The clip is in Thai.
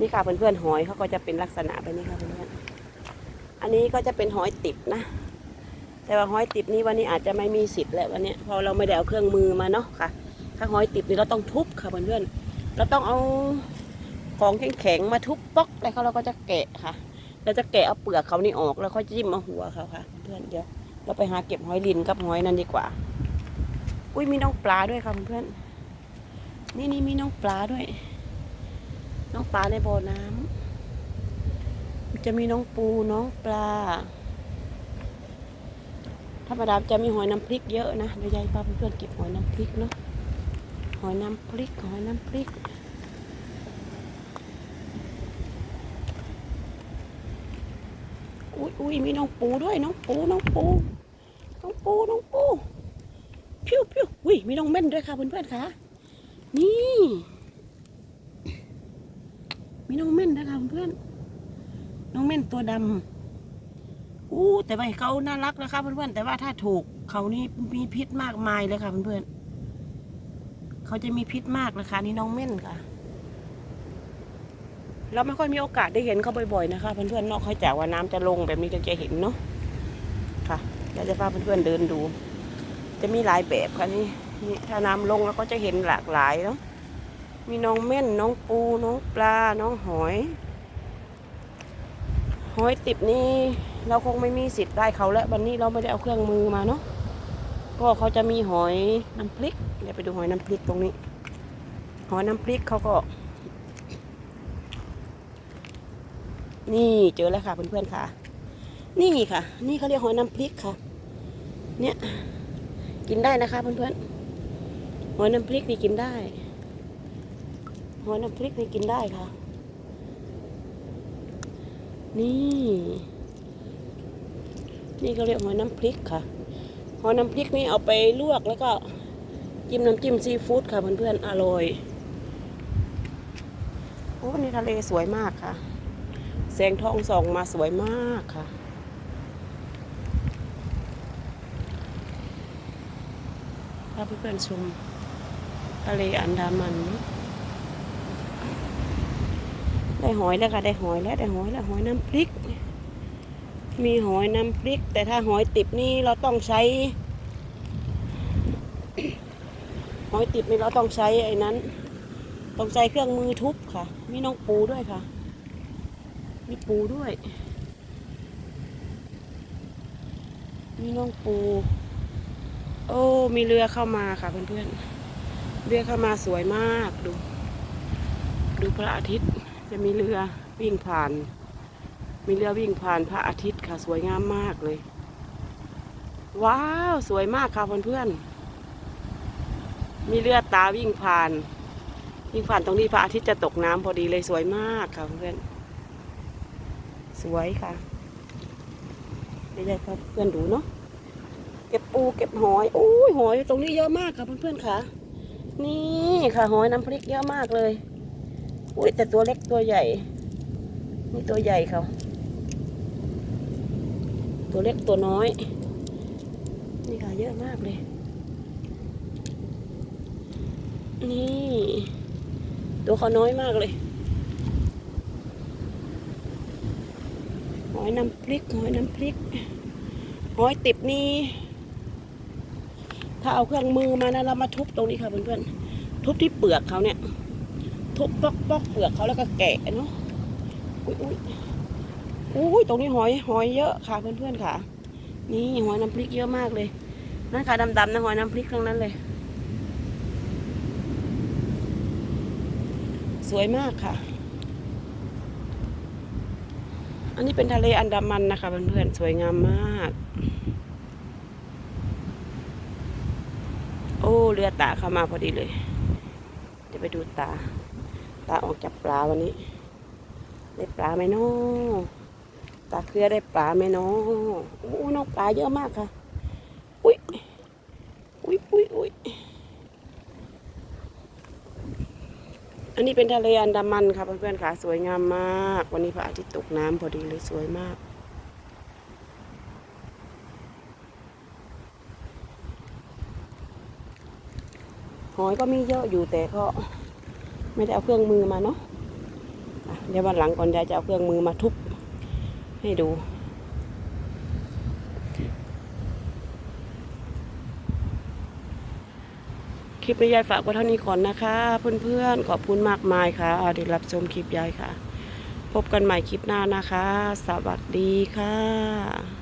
นี่ค่ะเพื่อนๆหอยเขาก็จะเป็นลักษณะแบบนี้ค่ะเพื่อนๆอันนี้ก็จะเป็นหอยติบนะ แต่ว่าหอยติบนี้วันนี้อาจจะไม่มีสิทธิ์แล้ววันนี้พราะเราไม่ได้เอาเครื่องมือมาเนาะค่ะ ถ้าหอยติบนี่เราต้องทุบค่ะเพื่อนๆเราต้องเอาของแข็งๆมาทุบป๊อกแล้วเขาเราก็จะแกะค่ะ เราจะแกะเอาเปลือกเขานี่ออกแล้วค่อยจิ้มเอาหัวเขาค่ะ เพื่อนเดี๋ยวเราไปหาเก็บหอยลินกับหอยนั่นดีกว่า อุ้ยมีน้องปลาด้วยค่ะเพื่อนๆนี่นี่มีน้องปลาด้วย น้องปลาในบ่อน้ำจะมีน้องปูน้องปลาธรรมดาจะมีหอยน้ำพริกเยอะนะเดี๋ยวยายพาเพื่อนๆเก็บหอยน้ำพริกเนาะหอยน้ำพริกหอยน้ำพริกอุ้ยอุ้ยมีน้องปูด้วยน้องปูน้องปูน้องปูน้องปูพิ้วพิ้วอุ้ยมีน้องเม่นด้วยค่ะเพื่อนๆค่ะนี่ มีน้องเม่นนะคะเพื่อน น้องเม่นตัวดำอู้แต่ว่าเขาน่ารักนะคะเพื่อนๆแต่ว่าถ้าถูกเขานี่มีพิษมากมายเลยค่ะเพื่อนๆเขาจะมีพิษมากนะคะ นี่น้องเม่นค่ะ เราไม่ค่อยมีโอกาสได้เห็นเขาบ่อยๆนะคะเพื่อนๆนอกจากว่าน้ำจะลงแบบนี้จะจะเห็นเนาะค่ะเดี๋ยวจะพาเพื่อนๆเดินดู จะมีหลายแบบค่ะนี่นี่ถ้าน้ำลงแล้วก็จะเห็นหลากหลายเนาะ มีน้องเม่นน้องปูน้องปลา น้องหอย หอยติบนี่เราคงไม่มีสิทธิ์ได้เขาแล้ววันนี้เราไม่ได้เอาเครื่องมือมาเนาะก็เขาจะมีหอยน้ำพริกเดี๋ยวไปดูหอยน้ำพริกตรงนี้ หอยน้ำพริกเขาก็ นี่เจอแล้วค่ะเพื่อนๆค่ะ นี่ค่ะ นี่เขาเรียกหอยน้ำพริกค่ะ เนี่ยกินได้นะคะเพื่อนๆหอยน้ำพริกนี่กินได้ หอยน้ำพริกนี่กินได้ค่ะ นี่ นี่เขาเรียกหอยน้ำพริกค่ะหอยน้ำพริกนี่เอาไปลวกแล้วก็จิ้มน้ำจิ้มซีฟู้ดค่ะเพื่อนๆอร่อยโอ้นี่ทะเลสวยมากค่ะ แสงทองส่องมาสวยมากค่ะ พาเพื่อนๆชมทะเลอันดามันนะ ได้หอยแล้วค่ะได้หอยแล้วได้หอยแล้วหอยน้ำพริก มีหอยน้ำพริก แต่ถ้าหอยติบนี่เราต้องใช้ หอยติบนี่เราต้องใช้ไอ้นั้น ต้องใช้เครื่องมือทุบค่ะ มีน้องปูด้วยค่ะ มีปูด้วย มีน้องปู โอ้มีเรือเข้ามาค่ะเพื่อนๆเรือเข้ามาสวยมากดู ดูพระอาทิตย์ จะมีเรือวิ่งผ่าน มีเรือวิ่งผ่านพระอาทิตย์ค่ะ สวยงามมากเลย ว้าว สวยมากค่ะเพื่อนๆ มีเรือตาวิ่งผ่าน วิ่งผ่านตรงนี้พระอาทิตย์จะตกน้ำพอดีเลยสวยมากค่ะเพื่อนสวยค่ะเดี๋ยวเพื่อนดูเนาะเก็บปูเก็บหอยโอ้ยหอยตรงนี้เยอะมากค่ะเพื่อนๆค่ะ นี่ค่ะหอยน้ำพริกเยอะมากเลย อุ้ยแต่ตัวเล็กตัวใหญ่ นี่ตัวใหญ่เขา ตัวเล็กตัวน้อย นี่ค่ะเยอะมากเลย นี่ ตัวเขาน้อยมากเลยหอยน้ำพริกหอยน้ำพริกหอยติบนี่ถ้าเอาเครื่องมือมานะเรามาทุบตรงนี้ค่ะเพื่อนๆทุบที่เปลือกเขาเนี่ย ทุบปอกปอกเปลือกเขาแล้วก็แกะเนาะอุ้ยอุ้ยอุ้ยตรงนี้หอยหอยเยอะค่ะเพื่อนๆค่ะ นี่หอยน้ำพริกเยอะมากเลยนั่นค่ะดำๆนะหอยน้ำพริกทั้งนั้นเลย สวยมากค่ะ อันนี้เป็นทะเลอันดามันนะคะเพื่อนๆสวยงามมาก โอ้เรือตาเข้ามาพอดีเลย เดี๋ยวไปดูตา ตาออกจากปลาวันนี้ ได้ปลาไหมน้อตาเครือได้ปลาไหมน้อโอ้น้องปลาเยอะมากค่ะ อุ้ยอุ้ยอุ้ยอุ้ยอันนี้เป็นทะเลอันดามันค่ะเพื่อนๆค่ะสวยงามมาก วันนี้พระอาทิตย์ตกน้ำพอดีเลยสวยมากหอยก็มีเยอะอยู่แต่ก็ ไม่ได้เอาเครื่องมือมาเนาะเดี๋ยววันหลังก่อนยายจะเอาเครื่องมือมาทุบให้ดู คลิปนี้ยายฝากไว้เท่านี้ก่อนนะคะ เพื่อนๆ ขอบคุณมากมายค่ะที่รับชมคลิปยายค่ะ พบกันใหม่คลิปหน้านะคะ สวัสดีค่ะ